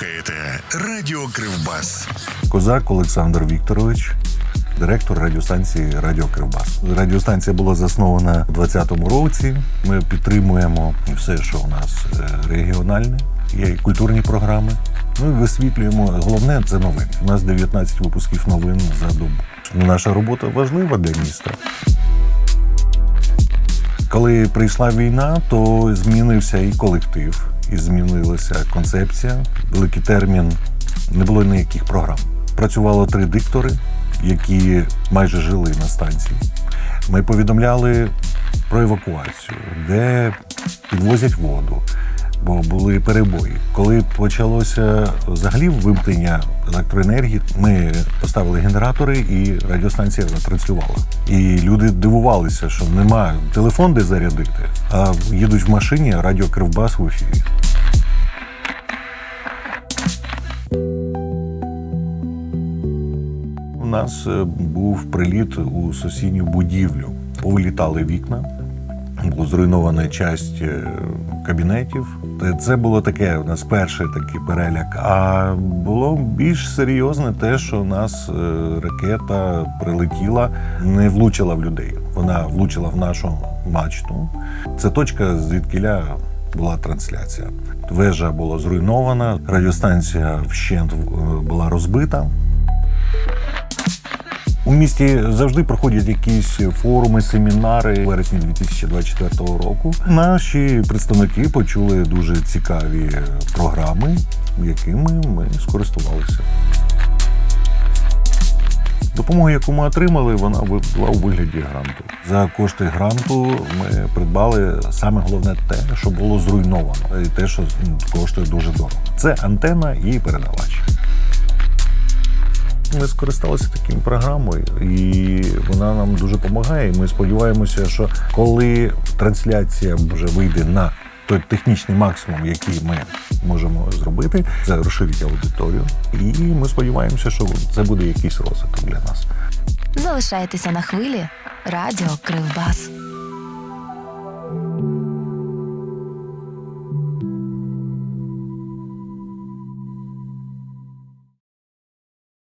слухаєте Радіо Кривбас. Козак Олександр Вікторович, директор радіостанції Радіо Кривбас. Радіостанція була заснована у 2020 році. Ми підтримуємо все, що у нас е, регіональне, є і культурні програми. І висвітлюємо. Головне це новини. У нас 19 випусків новин за добу. Наша робота важлива для міста. Коли прийшла війна, то змінився і колектив, і змінилася концепція. Великий термін не було ніяких програм. Працювало три диктори, які майже жили на станції. Ми повідомляли про евакуацію, де підвозять воду, бо були перебої. Коли почалося взагалі вимкнення електроенергії, ми поставили генератори і радіостанція транслювала. І люди дивувалися, що нема телефон, де зарядити, а їдуть в машині, а радіо Кривбас в ефірі. У нас е, був приліт у сусідню будівлю. Повилітали вікна, була зруйнована часть е, кабінетів. Це було таке у нас перший такий переляк. А було більш серйозне те, що у нас е, ракета прилетіла, не влучила в людей. Вона влучила в нашу мачту. Це точка, звідкиля була трансляція. Вежа була зруйнована, радіостанція вщент е, була розбита. У місті завжди проходять якісь форуми, семінари у вересні 2024 року. Наші представники почули дуже цікаві програми, якими ми скористувалися. Допомогу, яку ми отримали, вона була у вигляді гранту. За кошти гранту ми придбали саме головне те, що було зруйновано, і те, що коштує дуже дорого. Це антена і передавач. Ми скористалися таким програмою, і вона нам дуже допомагає. Ми сподіваємося, що коли трансляція вже вийде на той технічний максимум, який ми можемо зробити, це розширить аудиторію. І ми сподіваємося, що це буде якийсь розвиток для нас. Залишайтеся на хвилі. Радіо Кривбас.